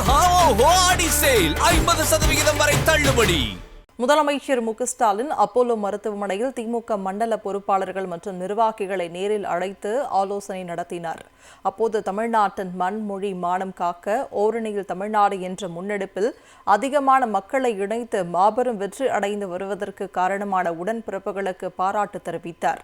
ஆஹா ஓஹோ ஆடி சேல். ஐம்பது சதவிகிதம் வரை தள்ளுபடி. முதலமைச்சர் மு ஸ்டாலின் அப்போலோ மருத்துவமனையில் திமுக மண்டல பொறுப்பாளர்கள் மற்றும் நிர்வாகிகளை நேரில் அழைத்து ஆலோசனை நடத்தினார். அப்போது தமிழ்நாட்டின் மண் மொழி மானம் காக்க ஓரணியில் தமிழ்நாடு என்ற முன்னெடுப்பில் அதிகமான மக்களை இணைத்து மாபெரும் வெற்றி அடைந்து வருவதற்கு காரணமான உடன்பிறப்புகளுக்கு பாராட்டு தெரிவித்தார்.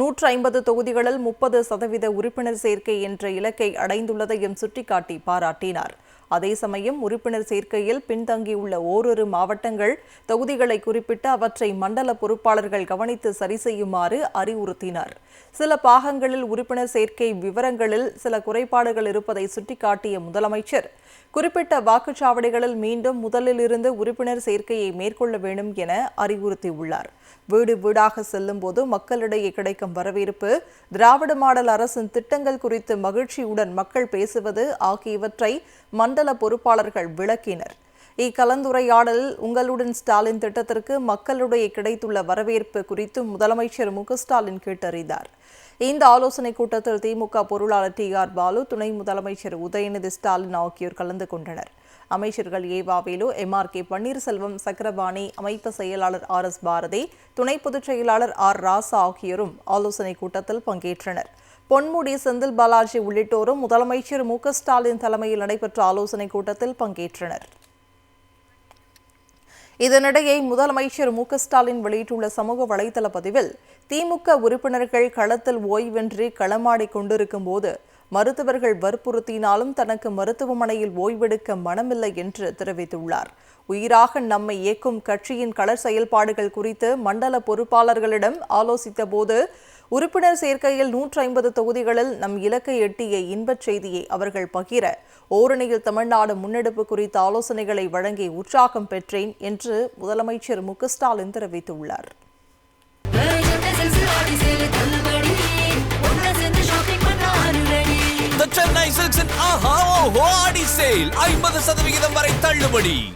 நூற்று ஐம்பது தொகுதிகளில் முப்பது சதவீத உறுப்பினர் சேர்க்கை என்ற இலக்கை அடைந்துள்ளதையும் சுட்டிக்காட்டி பாராட்டினார். அதே சமயம் உறுப்பினர் சேர்க்கையில் பின்தங்கியுள்ள ஓரிரு மாவட்டங்கள் தொகுதி தொகுதிகளை குறிப்பிட்டு அவற்றை மண்டல பொறுப்பாளர்கள் கவனித்து சரி செய்யுமாறு அறிவுறுத்தினார். சில பாகங்களில் உறுப்பினர் சேர்க்கை விவரங்களில் சில குறைபாடுகள் இருப்பதை சுட்டிக்காட்டிய முதலமைச்சர் குறிப்பிட்ட வாக்குச்சாவடிகளில் மீண்டும் முதலில் இருந்து உறுப்பினர் சேர்க்கையை மேற்கொள்ள வேண்டும் என அறிவுறுத்தியுள்ளார். வீடு வீடாக செல்லும் போது மக்களிடையே கிடைக்கும் வரவேற்பு திராவிட மாடல் அரசின் திட்டங்கள் குறித்து மகிழ்ச்சியுடன் மக்கள் பேசுவது ஆகியவற்றை மண்டல பொறுப்பாளர்கள் விளக்கினர். இக்கலந்துரையாடலில் உங்களுடன் ஸ்டாலின் திட்டத்திற்கு மக்களுடைய கிடைத்துள்ள வரவேற்பு குறித்து முதலமைச்சர் மு ஸ்டாலின் கேட்டறிந்தார். இந்த ஆலோசனைக் கூட்டத்தில் திமுக பொருளாளர் டி ஆர் பாலு துணை முதலமைச்சர் உதயநிதி ஸ்டாலின் ஆகியோர் கலந்து கொண்டனர். அமைச்சர்கள் Evavelu M R K Panneerselvam Sakkarapani அமைப்பு செயலாளர் ஆர் எஸ் பாரதி துணை பொதுச் செயலாளர் ஆர் ராசா ஆகியோரும் ஆலோசனைக் கூட்டத்தில் பங்கேற்றனர். பொன்முடி செந்தில் பாலாஜி உள்ளிட்டோரும் முதலமைச்சர் மு ஸ்டாலின் தலைமையில் நடைபெற்ற ஆலோசனைக் கூட்டத்தில் பங்கேற்றனர். இதனிடையே முதலமைச்சர் மு ஸ்டாலின் வெளியிட்டுள்ள சமூக வலைதள பதிவில் திமுக உறுப்பினர்கள் களத்தில் ஓய்வின்றி களமாடி கொண்டிருக்கும் போது மருத்துவர்கள் வற்புறுத்தினாலும் தனக்கு மருத்துவமனையில் ஓய்வெடுக்க மனமில்லை என்று தெரிவித்துள்ளார். உயிராக நம்மை இயக்கும் கட்சியின் கள செயல்பாடுகள் குறித்து மண்டல பொறுப்பாளர்களிடம் ஆலோசித்த போது உறுப்பினர் சேர்க்கையில் நூற்றி ஐம்பது தொகுதிகளில் நம் இலக்கை எட்டிய இன்பச் செய்தியை அவர்கள் பகிர ஓரணியில் தமிழ்நாடு முன்னெடுப்பு குறித்த ஆலோசனைகளை வழங்கி உற்சாகம் பெற்றேன் என்று முதலமைச்சர் மு. ஸ்டாலின் தெரிவித்துள்ளார். சென்னை சில்க்ஸ் ஆஹா ஓஹோ ஆடி சேல் ஐம்பது சதவிகிதம் வரை தள்ளுபடி.